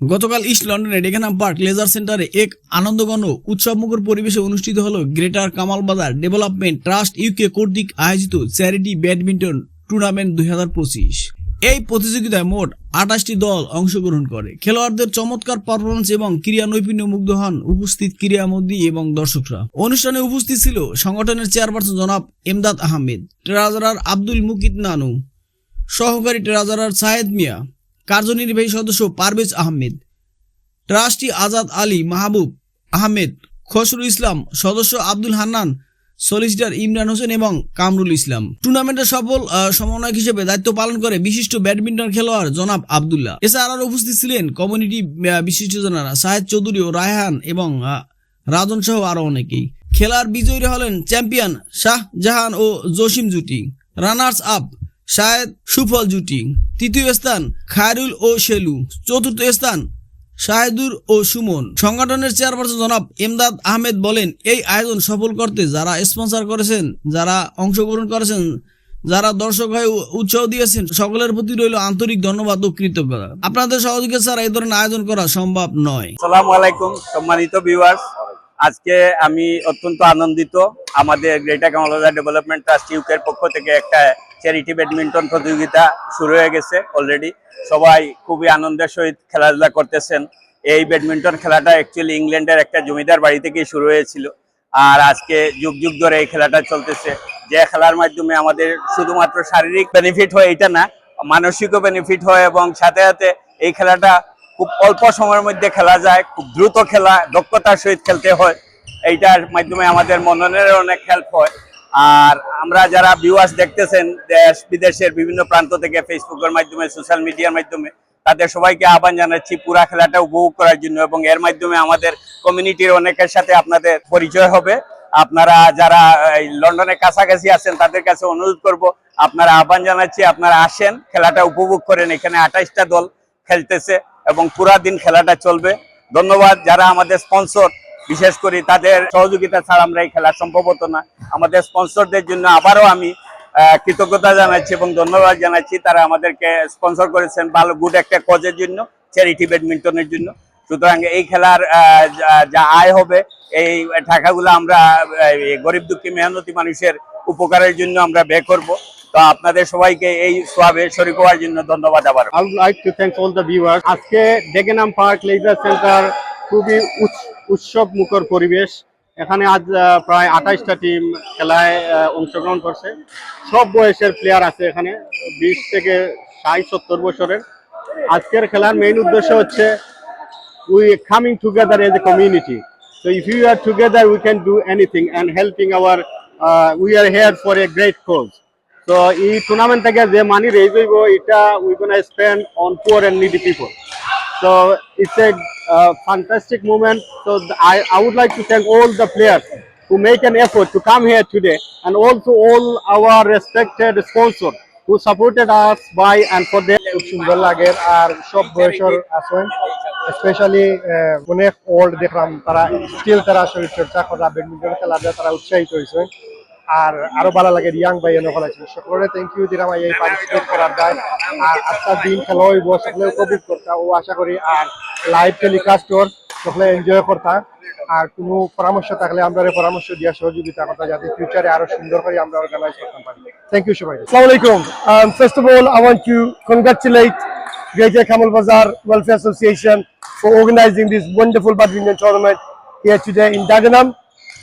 গতকাল ইস্ট লন্ডনের ডেকেনাম park laser সেন্টারে এক আনন্দঘন উৎসবমুখর পরিবেশে অনুষ্ঠিত হলো গ্রেটার কামাল বাজার ডেভেলপমেন্ট ট্রাস্ট ইউকে কর্তৃক আয়োজিত চ্যারিটি ব্যাডমিন্টন টুর্নামেন্ট দুই এই প্রতিযোগিতায় মোট আঠাশটি দল অংশগ্রহণ করে। খেলোয়াড়দের চমৎকার পারফরমেন্স এবং ক্রীড়া নৈপুণ্য মুগ্ধ হন উপস্থিত ক্রীড়ামোদী এবং দর্শকরা। অনুষ্ঠানে উপস্থিত ছিল সংগঠনের চেয়ারপারসন জনাব এমদাদ আহমেদ, ট্রেজারার আব্দুল মুকিত নানু, সহকারী ট্রেজারার সায়েদ মিয়া কার্যনির্বাহী সদস্য পারভেজ আহমেদ, ট্রাস্টি আজাদ আলী মাহবুব আহমেদ, খসরুল ইসলাম সদস্য আব্দুল হান্নান, সলিসিটার ইমরান হোসেন এবং কামরুল ইসলাম। টুর্নামেন্টের সফল সমন্বয়ক হিসেবে দায়িত্ব পালন করে বিশিষ্ট ব্যাডমিন্টন খেলোয়াড় জনাব আবদুল্লাহ। এছাড়া আরও উপস্থিত ছিলেন কমিউনিটি বিশিষ্টজনেরা সাহেদ চৌধুরী ও রায়হান এবং রাজন সহ আরও অনেকেই। খেলার বিজয়ীরা হলেন চ্যাম্পিয়ন শাহ জাহান ও জসিম জুটি, রানার্স আপ শাহেদ সুফল জুটি। তৃতীয় স্থান খায়রুল ও শেলু। চতুর্থ স্থান শাহেদুর ও সুমন। সংগঠনের চেয়ারপারসন জনাব এমদাদ আহমেদ বলেন, এই আয়োজন সফল করতে যারা স্পন্সর করেছেন, যারা অংশগ্রহণ করেছেন, যারা দর্শক হয়ে উৎসাহ দিয়েছেন, সকলের প্রতি রইল আন্তরিক ধন্যবাদ ও কৃতজ্ঞতা। আপনাদের সহযোগিতা ছাড়া এই ধরনের আয়োজন করা সম্ভব নয়। আসসালামু আলাইকুম, সম্মানিত ভিউয়ার্স আজকে আমি অত্যন্ত আনন্দিত। আমাদের গ্রেটার কামালবাজার ডেভেলপমেন্ট ট্রাস্ট ইউকের পক্ষ থেকে একটা চ্যারিটি ব্যাডমিন্টন প্রতিযোগিতা শুরু হয়ে গেছে অলরেডি সবাই খুবই আনন্দের সহিত খেলাধুলা করতেছেন। এই ব্যাডমিন্টন খেলাটা অ্যাকচুয়ালি ইংল্যান্ডের একটা জমিদার বাড়ি থেকেই শুরু হয়েছিল। আর আজকে যুগ যুগ ধরে এই খেলাটা চলতেছে। যে খেলার মাধ্যমে আমাদের শুধুমাত্র শারীরিক বেনিফিট হয় এটা না, মানসিকও বেনিফিট হয় এবং সাথে সাথে এই খেলাটা খুব অল্প সময়ের মধ্যে খেলা যায়, খুব দ্রুত খেলা, দক্ষতার সহিত খেলতে হয়। এইটার মাধ্যমে আমাদের মননের অনেক হেল্প হয়। আর আমরা যারা ভিউয়ার্স দেখতেছেন দেশ, বিদেশের বিভিন্ন প্রান্ত থেকে ফেসবুকের মাধ্যমে সোশ্যাল মিডিয়ার মাধ্যমে, তাদের সবাইকে আহ্বান জানাচ্ছি পুরা খেলাটা উপভোগ করার জন্য এবং এর মাধ্যমে আমাদের কমিউনিটির অনেকের সাথে আপনাদের পরিচয় হবে। আপনারা যারা, এই লন্ডনের কাছাকাছি আছেন, তাদের কাছে অনুরোধ করব, আপনারা আহ্বান জানাচ্ছি, আপনারা আসেন, খেলাটা উপভোগ করেন। এখানে আঠাইশটা দল খেলতেছে এবং পুরা দিন খেলাটা চলবে। ধন্যবাদ, যারা আমাদের স্পন্সর বিশেষ করে তাদের সহযোগিতা ছাড়া আমরা এই খেলা সম্ভব হতো না। আমাদের স্পন্সরদের জন্য আবারও আমি কৃতজ্ঞতা জানাচ্ছি এবং ধন্যবাদ জানাচ্ছি। তারা আমাদেরকে স্পন্সর করেছেন ভালো গুড একটা কজের জন্য চ্যারিটি ব্যাডমিন্টনের জন্য। সুতরাং এই খেলার যা- আয় হবে, এই টাকাগুলো আমরা গরিব দুঃখী মেহনতি মানুষের উপকারের জন্য আমরা ব্যয় করব। তো আপনাদের সবাইকে এই সোয়াবে শরীর হওয়ার জন্য ধন্যবাদ আবার। আজকে ডেগেনাম পার্ক লেজার সেন্টার খুবই উৎস- উৎসব মুখর পরিবেশ। এখানে আজ প্রায় আঠাইশটা টিম খেলায় অংশগ্রহণ করছে। সব বয়সের প্লেয়ার আছে এখানে, বিশ থেকে ষাট, সত্তর বছরের। আজকের খেলার মেইন উদ্দেশ্য হচ্ছে we coming together as a community so if you are together we can do anything and helping our we are here for a great cause তো এই টুর্নামেন্ট থেকে যে মানি রেজ হইব, এটা we gonna spend on poor and needy people So it's a uh, fantastic moment. So I, I would like to thank all the players who make an effort to come here today and also all our respected sponsors who supported us by and for their সুন্দর লাগে আর সব বয়সের আছেন specially অনেক old দেখলাম তারা still তারা শরীর চর্চা করা ব্যাডমিন্টন খেলা তারা উৎসাহিত হয়েছে আর আরও ভালো লাগে ইয়াং ভাই এনে ফেলাইছে সকলে থ্যাংক ইউ দিলাম এই পার্টিসিপেট করার দায়। আর আজকাল দিন খেলা হইব সকলে উপভোগ করতা ও আশা করি আর লাইভ টেলিকাস্টর সকলে এনজয় করতা। আর কোনো পরামর্শ থাকলে আমরা পরামর্শ দিয়া সহযোগিতা করতা যাতে ফিউচারে আরও সুন্দর করে আমরা অর্গানাইজ করতে পারি। থ্যাংক ইউ সবাই alaikum. Um, first of all, I want to congratulate Greater Kamal Bazar Welfare Association for organizing this wonderful badminton tournament here today in Dagenham.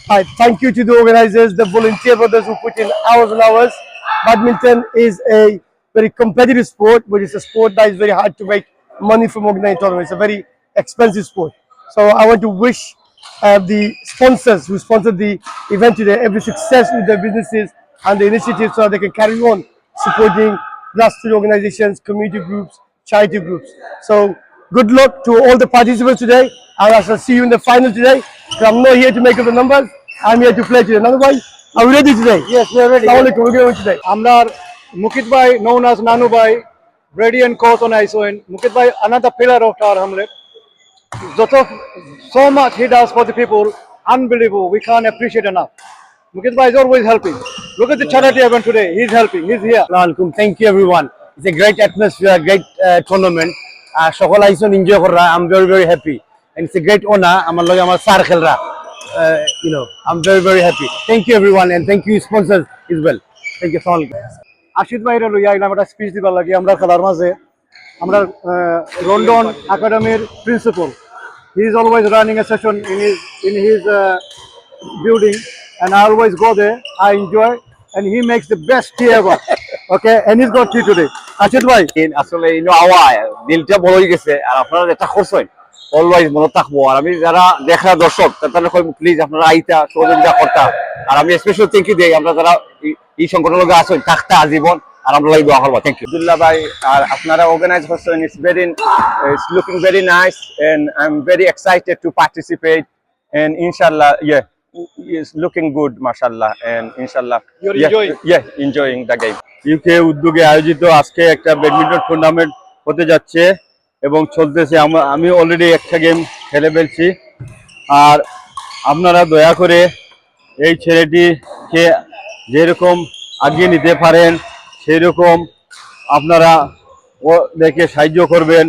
I thank you to the organizers, the volunteer brothers who put in hours and hours. Badminton is a very competitive sport, but it's a sport that is very hard to make money from organizing tournaments. It's a very expensive sport. So I want to wish uh, the sponsors who sponsored the event today every success with their businesses and the initiatives so that they can carry on supporting grassroots organizations, community groups, charity groups. So good luck to all the participants today. And I shall see you in the final today. 'Cause I'm not here to make up the numbers. I'm here to play today. Otherwise, are we ready today? Yes, we are ready. Assalamu alaikum. We're going today. আমরা মুকিত ভাই known as Nanu ভাই radiant coach on ISON Mukit ভাই another pillar of our hamlet so much he does for the people unbelievable we can't appreciate enough Mukit ভাই is always helping look at the charity event today he's helping he's here Assalamu alaikum. Thank you, everyone. It's a great atmosphere, great uh, tournament. আর সকল আইসন enjoy করা I am very very happy and a great honour আমার লগে আমার sir খেলরা you know I am very very happy thank you everyone and thank you sponsor is well thank you আসসালামু আলাইকুম আশিত ভাইরে লইয়া আইলাম একটা স্পিচ দিবার লাগে আমরা খেলার মাঝে আমরা লন্ডন একাডেমির principal he is always running a session in his in his building and I always go there. I enjoy and he makes the best tea ever. Okay, and he's got tea today. Ashit bhai, আসলে ইনো আওয়া দিলটা বড় হয়ে গেছে আর আপনারা যেটা করছেন always মনে থাকব। আর আমি যারা দেখা দর্শক তাদের প্লিজ আপনারা আইতা সহযোগিতা করতা। আর আমি স্পেশাল থ্যাংক ইউ দেই আমরা যারা এই- সংগঠনের লগে আছেন থাকতা আজীবন আর আমরা দোয়া করব থ্যাংক ইউ আব্দুল্লাহ ভাই আর আপনারা অর্গানাইজ করছেন it's very it's looking very nice and I am very excited to participate and ইনশাআল্লাহ ইয়ে is looking good mashallah and inshallah You're yeah, enjoying? yeah enjoying the game. UK উদ্যোগে আয়োজিত আজকে একটা badminton tournament হতে যাচ্ছে। এবং চলতেছে আম- অলরেডি একটা গেম খেলে ফেলছি। আর আপনারা দয়া করে এই ছেলেটিকে যেরকম আগিয়ে নিতে পারেন সেই রকম আপনারা ও, দেখে সাহায্য করবেন।